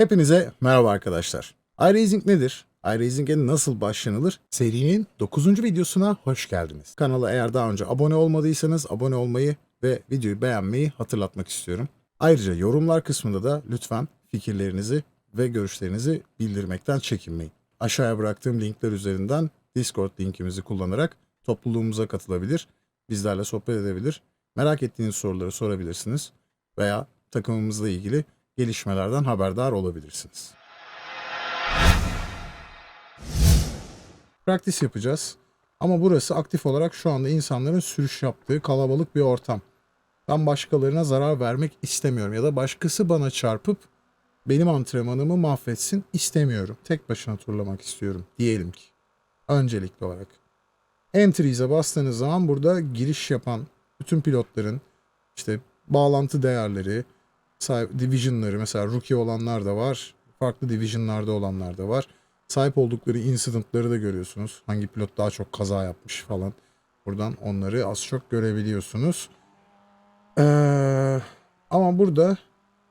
Hepinize merhaba arkadaşlar. iRacing nedir? iRacing'e nasıl başlanılır? Serinin 9. videosuna hoş geldiniz. Kanala eğer daha önce abone olmadıysanız abone olmayı ve videoyu beğenmeyi hatırlatmak istiyorum. Ayrıca yorumlar kısmında da lütfen fikirlerinizi ve görüşlerinizi bildirmekten çekinmeyin. Aşağıya bıraktığım linkler üzerinden Discord linkimizi kullanarak topluluğumuza katılabilir, bizlerle sohbet edebilir, merak ettiğiniz soruları sorabilirsiniz veya takımımızla ilgili gelişmelerden haberdar olabilirsiniz. Practice yapacağız. Ama burası aktif olarak şu anda insanların sürüş yaptığı kalabalık bir ortam. Ben başkalarına zarar vermek istemiyorum ya da başkası bana çarpıp benim antrenmanımı mahvetsin istemiyorum. Tek başına turlamak istiyorum diyelim ki. Öncelikli olarak. Entries'e bastığınız zaman burada giriş yapan bütün pilotların işte bağlantı değerleri, sahip, division'ları mesela rookie olanlar da var. Farklı division'larda olanlar da var. Sahip oldukları incident'ları da görüyorsunuz. Hangi pilot daha çok kaza yapmış falan. Buradan onları az çok görebiliyorsunuz. Ee, ama burada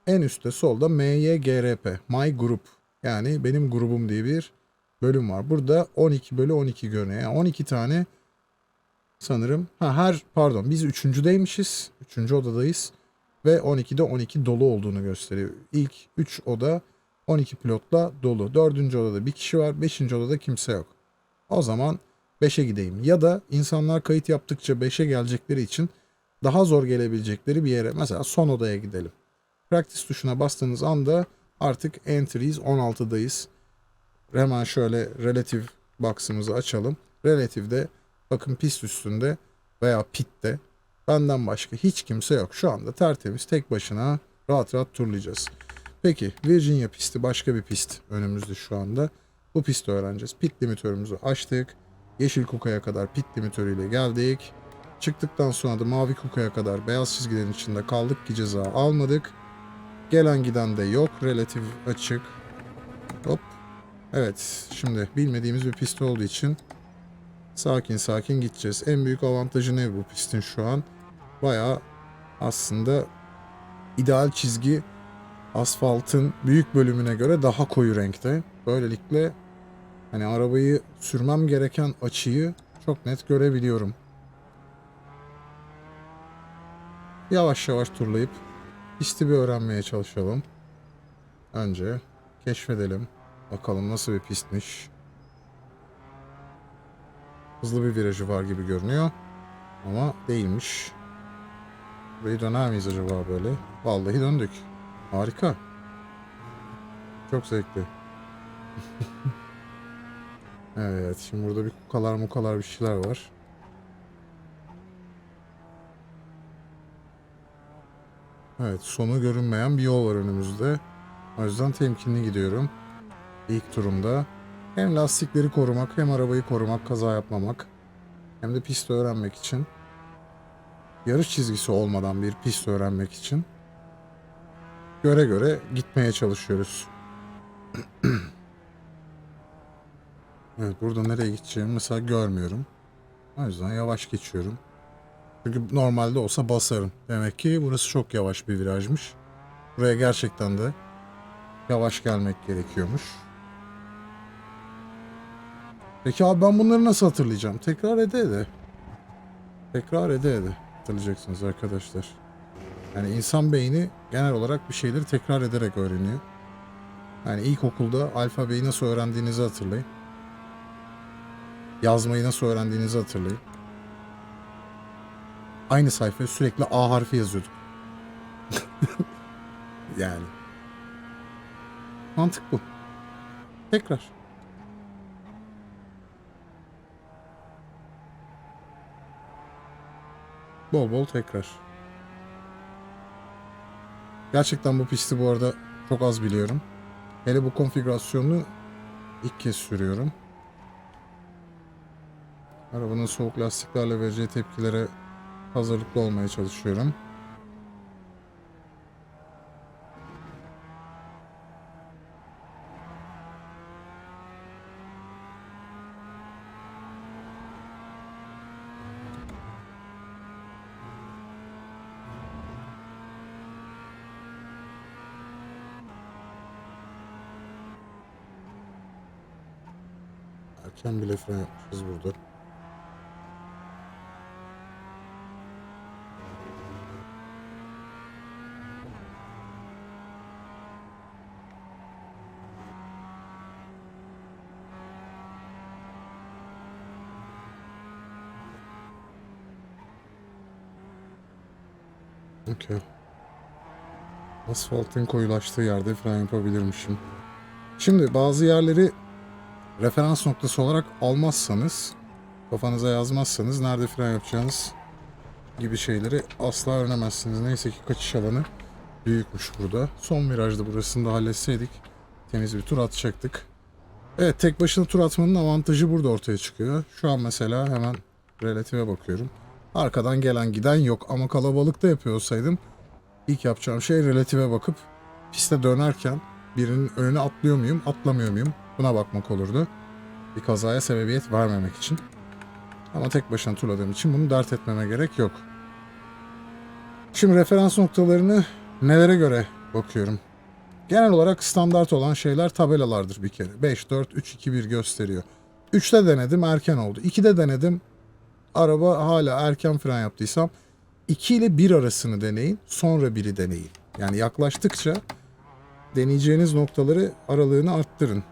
en üstte solda MYGRP, My Group. Yani benim grubum diye bir bölüm var. Burada 12 bölü 12 görünüyor. Yani 12 tane sanırım. Ha her pardon biz üçüncüdeymişiz. Üçüncü odadayız. Ve 12'de 12 dolu olduğunu gösteriyor. İlk 3 oda 12 pilotla dolu. Dördüncü odada bir kişi var. Beşinci odada kimse yok. O zaman 5'e gideyim. Ya da insanlar kayıt yaptıkça 5'e gelecekleri için daha zor gelebilecekleri bir yere. Mesela son odaya gidelim. Practice tuşuna bastığınız anda artık entries 16'dayız. Hemen şöyle relative box'ımızı açalım. Relative'de bakın pist üstünde veya pitte benden başka hiç kimse yok. Şu anda tertemiz tek başına rahat rahat turlayacağız. Peki Virginia pisti başka bir pist önümüzde şu anda. Bu pisti öğreneceğiz. Pit limitörümüzü açtık. Yeşil kukaya kadar pit limitörüyle geldik. Çıktıktan sonra da mavi kukaya kadar beyaz çizgilerin içinde kaldık ki ceza almadık. Gelen giden de yok. Relatif açık. Hop. Evet. Şimdi bilmediğimiz bir pist olduğu için sakin sakin gideceğiz. En büyük avantajı ne bu pistin şu an? Bayağı aslında ideal çizgi asfaltın büyük bölümüne göre daha koyu renkte. Böylelikle hani arabayı sürmem gereken açıyı çok net görebiliyorum. Yavaş yavaş turlayıp pisti bir öğrenmeye çalışalım. Önce keşfedelim. Bakalım nasıl bir pistmiş. Hızlı bir virajı var gibi görünüyor. Ama değilmiş. Burayı döner miyiz acaba böyle? Vallahi döndük. Harika. Çok zevkli. evet, şimdi burada bir kukalar mukalar bir şeyler var. Evet, sonu görünmeyen bir yol var önümüzde. O yüzden temkinli gidiyorum. İlk turumda. Hem lastikleri korumak, hem arabayı korumak, kaza yapmamak. Hem de pist öğrenmek için. Yarış çizgisi olmadan bir pist öğrenmek için göre göre gitmeye çalışıyoruz. evet burada nereye gideceğimi mesela görmüyorum. O yüzden yavaş geçiyorum. Çünkü normalde olsa basarım. Demek ki burası çok yavaş bir virajmış. Buraya gerçekten de yavaş gelmek gerekiyormuş. Peki abi ben bunları nasıl hatırlayacağım? Tekrar ede ede. Tekrar ede ede. Hatırlayacaksınız arkadaşlar. Yani insan beyni genel olarak bir şeyleri tekrar ederek öğreniyor. Yani ilkokulda alfabeyi nasıl öğrendiğinizi hatırlayın. Yazmayı nasıl öğrendiğinizi hatırlayın. Aynı sayfaya sürekli A harfi yazıyorduk. yani. Mantık bu. Tekrar. Bol bol tekrar. Gerçekten bu pisti bu arada çok az biliyorum. Hele bu konfigürasyonu ilk kez sürüyorum. Arabanın soğuk lastiklerle vereceği tepkilere hazırlıklı olmaya çalışıyorum. Erken bile fren yapmışız burada. Okey. Asfaltın koyulaştığı yerde fren yapabilirmişim. Şimdi bazı yerleri referans noktası olarak almazsanız, kafanıza yazmazsanız nerede fren yapacağınız gibi şeyleri asla öğrenemezsiniz. Neyse ki kaçış alanı büyükmüş burada. Son virajda burasını da halletseydik temiz bir tur atacaktık. Evet tek başına tur atmanın avantajı burada ortaya çıkıyor. Şu an mesela hemen relative bakıyorum. Arkadan gelen giden yok ama kalabalıkta yapıyor olsaydım ilk yapacağım şey relative bakıp piste dönerken birinin önüne atlıyor muyum, atlamıyor muyum? Buna bakmak olurdu. Bir kazaya sebebiyet vermemek için. Ama tek başına turladığım için bunu dert etmeme gerek yok. Şimdi referans noktalarını nelere göre bakıyorum? Genel olarak standart olan şeyler tabelalardır bir kere. 5, 4, 3, 2, 1 gösteriyor. 3'te denedim erken oldu. 2'de denedim araba hala erken fren yaptıysam 2 ile 1 arasını deneyin. Sonra 1'i deneyin. Yani yaklaştıkça deneyeceğiniz noktaları aralığını arttırın.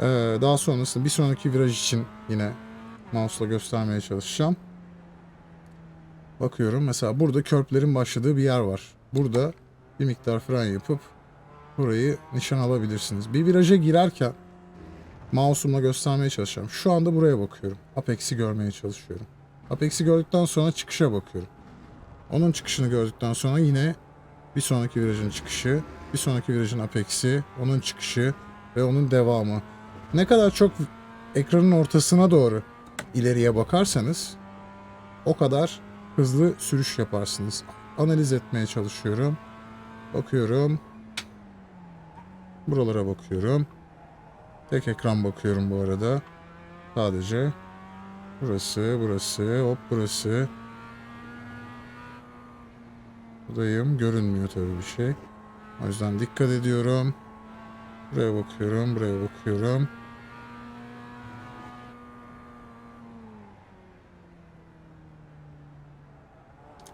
Ee, daha sonrasında bir sonraki viraj için yine mouse'la göstermeye çalışacağım. Bakıyorum mesela burada körplerin başladığı bir yer var. Burada bir miktar fren yapıp burayı nişan alabilirsiniz. Bir viraja girerken mouse'umla göstermeye çalışacağım. Şu anda buraya bakıyorum. Apex'i görmeye çalışıyorum. Apex'i gördükten sonra çıkışa bakıyorum. Onun çıkışını gördükten sonra yine bir sonraki virajın çıkışı, bir sonraki virajın apex'i, onun çıkışı ve onun devamı. Ne kadar çok ekranın ortasına doğru ileriye bakarsanız o kadar hızlı sürüş yaparsınız. Analiz etmeye çalışıyorum. Bakıyorum. Buralara bakıyorum. Tek ekran bakıyorum bu arada. Sadece. Burası, burası, hop burası. Buradayım. Görünmüyor tabii bir şey. O yüzden dikkat ediyorum. Buraya bakıyorum, buraya bakıyorum.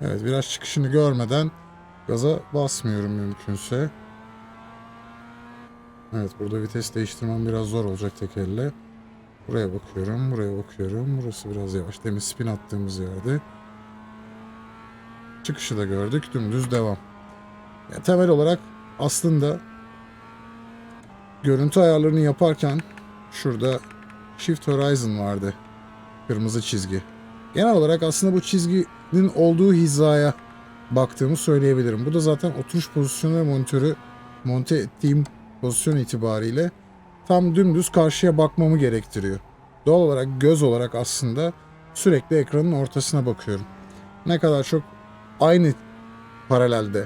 Evet, biraz çıkışını görmeden gaza basmıyorum mümkünse. Evet, burada vites değiştirmem biraz zor olacak tek elle. Buraya bakıyorum, buraya bakıyorum. Burası biraz yavaş. Demin spin attığımız yerde. Çıkışı da gördük. Dümdüz devam. Yani temel olarak aslında görüntü ayarlarını yaparken şurada Shift Horizon vardı. Kırmızı çizgi. Genel olarak aslında bu çizginin olduğu hizaya baktığımı söyleyebilirim. Bu da zaten oturuş pozisyonu ve monitörü monte ettiğim pozisyon itibariyle tam dümdüz karşıya bakmamı gerektiriyor. Doğal olarak göz olarak aslında sürekli ekranın ortasına bakıyorum. Ne kadar çok aynı paralelde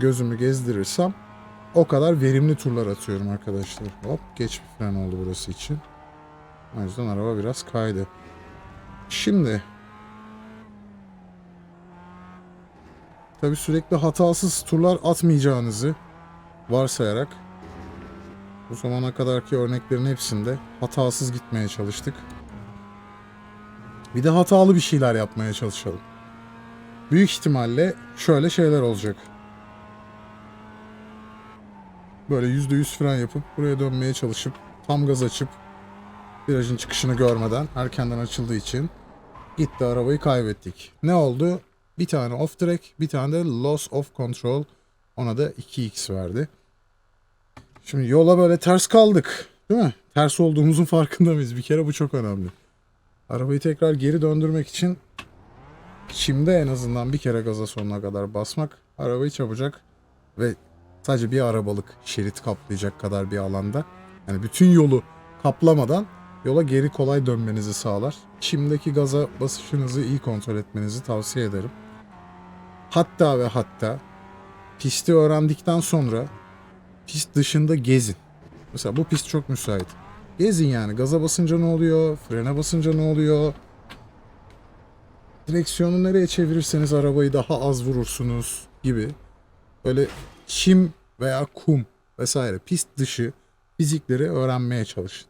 gözümü gezdirirsem o kadar verimli turlar atıyorum arkadaşlar. Hop geç bir fren oldu burası için. O yüzden araba biraz kaydı. Şimdi tabi sürekli hatasız turlar atmayacağınızı varsayarak bu zamana kadarki örneklerin hepsinde hatasız gitmeye çalıştık. Bir de hatalı bir şeyler yapmaya çalışalım. Büyük ihtimalle şöyle şeyler olacak. Böyle %100 fren yapıp buraya dönmeye çalışıp tam gaz açıp virajın çıkışını görmeden erkenden açıldığı için gitti arabayı kaybettik. Ne oldu? Bir tane off track, bir tane de loss of control. Ona da 2x verdi. Şimdi yola böyle ters kaldık. Değil mi? Ters olduğumuzun farkında mıyız? Bir kere bu çok önemli. Arabayı tekrar geri döndürmek için Çimde en azından bir kere gaza sonuna kadar basmak arabayı çabucak ve sadece bir arabalık şerit kaplayacak kadar bir alanda yani bütün yolu kaplamadan yola geri kolay dönmenizi sağlar. Çimdeki gaza basışınızı iyi kontrol etmenizi tavsiye ederim. Hatta ve hatta pisti öğrendikten sonra pist dışında gezin. Mesela bu pist çok müsait. Gezin yani. Gaza basınca ne oluyor? Frene basınca ne oluyor? Direksiyonu nereye çevirirseniz arabayı daha az vurursunuz gibi. Böyle çim veya kum vesaire pist dışı fizikleri öğrenmeye çalışın.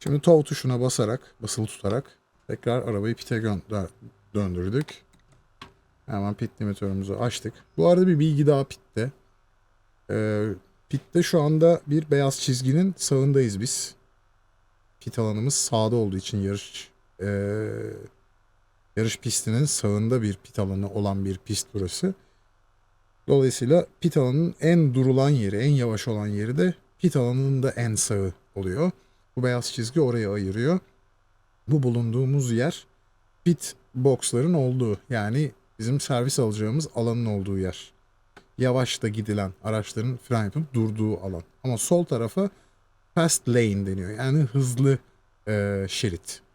Şimdi TOW tuşuna basarak, basılı tutarak tekrar arabayı pite döndürdük. Hemen pit limitörümüzü açtık. Bu arada bir bilgi daha pitte. Ee, pitte şu anda bir beyaz çizginin sağındayız biz. Pit alanımız sağda olduğu için yarış ee, yarış pistinin sağında bir pit alanı olan bir pist burası. Dolayısıyla pit alanının en durulan yeri, en yavaş olan yeri de pit alanının da en sağı oluyor. Bu beyaz çizgi orayı ayırıyor. Bu bulunduğumuz yer pit boxların olduğu yani bizim servis alacağımız alanın olduğu yer. Yavaş da gidilen araçların fren yapıp durduğu alan. Ama sol tarafa fast lane deniyor. Yani hızlı e, şerit.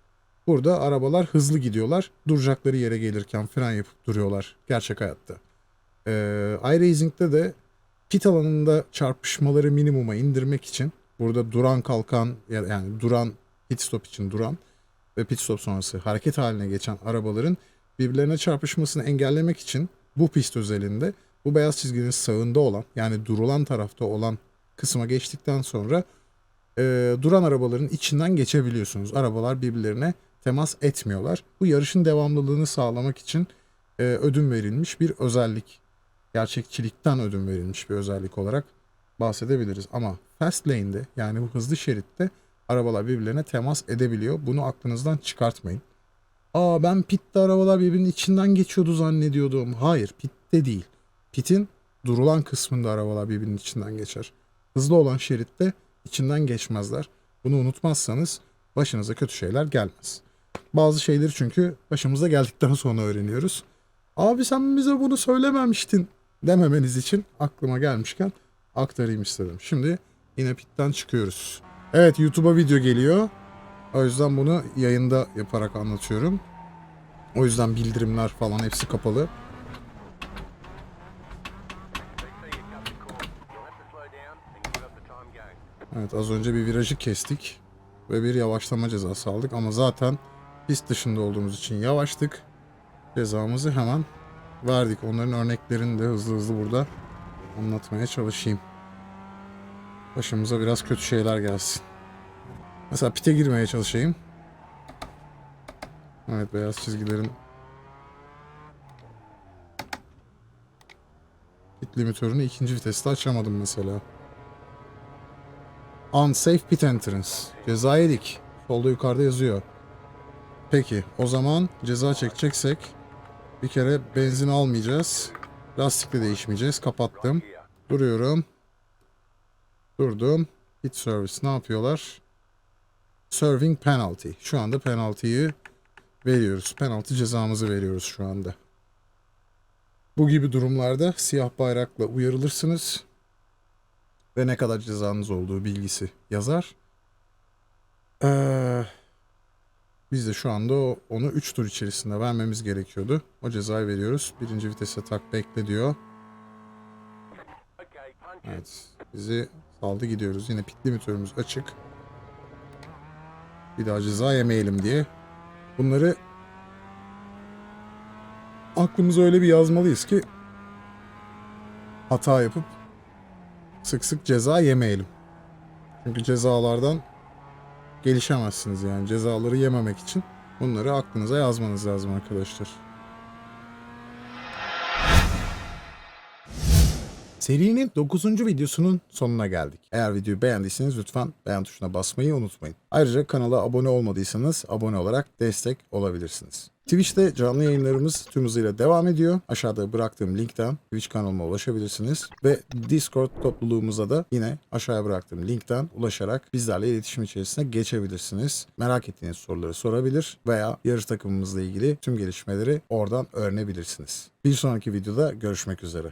Burada arabalar hızlı gidiyorlar. Duracakları yere gelirken fren yapıp duruyorlar gerçek hayatta. E, iRacing'de de pit alanında çarpışmaları minimuma indirmek için burada duran kalkan ya- yani duran pit stop için duran ve pit stop sonrası hareket haline geçen arabaların birbirlerine çarpışmasını engellemek için bu pist özelinde bu beyaz çizginin sağında olan yani durulan tarafta olan kısma geçtikten sonra e, duran arabaların içinden geçebiliyorsunuz. Arabalar birbirlerine temas etmiyorlar. Bu yarışın devamlılığını sağlamak için e, ödün verilmiş bir özellik. Gerçekçilikten ödün verilmiş bir özellik olarak bahsedebiliriz. Ama fast lane'de yani bu hızlı şeritte arabalar birbirlerine temas edebiliyor. Bunu aklınızdan çıkartmayın. Aa ben pitte arabalar birbirinin içinden geçiyordu zannediyordum. Hayır pitte değil. Pitin durulan kısmında arabalar birbirinin içinden geçer. Hızlı olan şeritte içinden geçmezler. Bunu unutmazsanız başınıza kötü şeyler gelmez. Bazı şeyleri çünkü başımıza geldikten sonra öğreniyoruz. Abi sen bize bunu söylememiştin dememeniz için aklıma gelmişken aktarayım istedim. Şimdi yine pitten çıkıyoruz. Evet YouTube'a video geliyor. O yüzden bunu yayında yaparak anlatıyorum. O yüzden bildirimler falan hepsi kapalı. Evet az önce bir virajı kestik ve bir yavaşlama cezası aldık ama zaten pist dışında olduğumuz için yavaştık. Cezamızı hemen verdik. Onların örneklerini de hızlı hızlı burada anlatmaya çalışayım. Başımıza biraz kötü şeyler gelsin. Mesela pite girmeye çalışayım. Evet beyaz çizgilerin pit limitörünü ikinci viteste açamadım mesela. Unsafe pit entrance. Ceza yedik. Solda yukarıda yazıyor. Peki o zaman ceza çekeceksek bir kere benzin almayacağız. Lastik de değişmeyeceğiz. Kapattım. Duruyorum. Durdum. Pit service ne yapıyorlar? Serving penalty. Şu anda penaltıyı veriyoruz. Penaltı cezamızı veriyoruz şu anda. Bu gibi durumlarda siyah bayrakla uyarılırsınız ve ne kadar cezanız olduğu bilgisi yazar. Ee, biz de şu anda onu 3 tur içerisinde vermemiz gerekiyordu. O cezayı veriyoruz. Birinci vitese tak bekle diyor. Evet. Bizi saldı gidiyoruz. Yine pit limitörümüz açık. Bir daha ceza yemeyelim diye. Bunları aklımıza öyle bir yazmalıyız ki hata yapıp sık sık ceza yemeyelim. Çünkü cezalardan gelişemezsiniz yani. Cezaları yememek için bunları aklınıza yazmanız lazım arkadaşlar. Serinin 9. videosunun sonuna geldik. Eğer videoyu beğendiyseniz lütfen beğen tuşuna basmayı unutmayın. Ayrıca kanala abone olmadıysanız abone olarak destek olabilirsiniz. Twitch'te canlı yayınlarımız tüm hızıyla devam ediyor. Aşağıda bıraktığım linkten Twitch kanalıma ulaşabilirsiniz. Ve Discord topluluğumuza da yine aşağıya bıraktığım linkten ulaşarak bizlerle iletişim içerisine geçebilirsiniz. Merak ettiğiniz soruları sorabilir veya yarış takımımızla ilgili tüm gelişmeleri oradan öğrenebilirsiniz. Bir sonraki videoda görüşmek üzere.